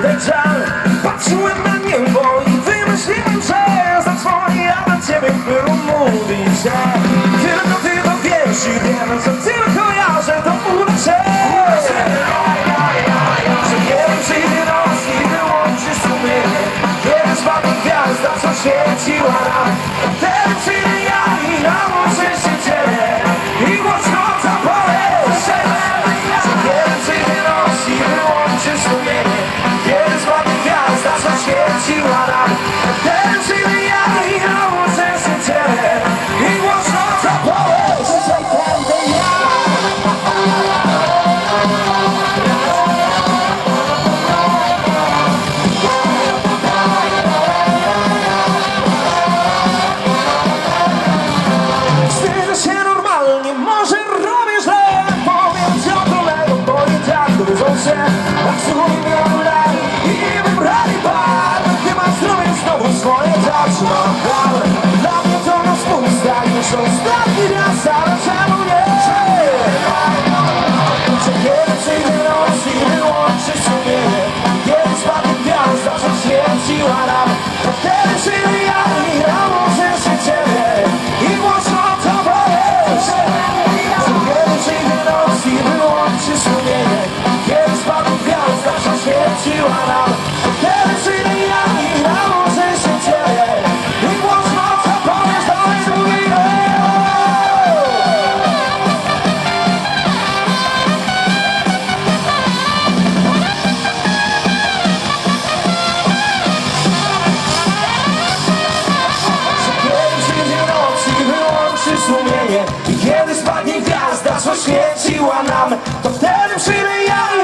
żal Patrzyłem na niebo i wymyśliłem, że Zadzwonię ja na ciebie, by umówić się Tylko ty to wiesz i wiem, że tylko ja, że to uda się Że kiedy przyjdzie noc i wyłączy gwiazda, co świeciła nam swoje rzeczy Ale dla mnie to na spusta Już ostatni raz, ale czemu nie? Że kiedy przyjdzie noc Kiedy spadnie świeciła nam To wtedy przyjdę ja i się ciebie I to kiedy świeciła nam nam To wtedy przyjdę ja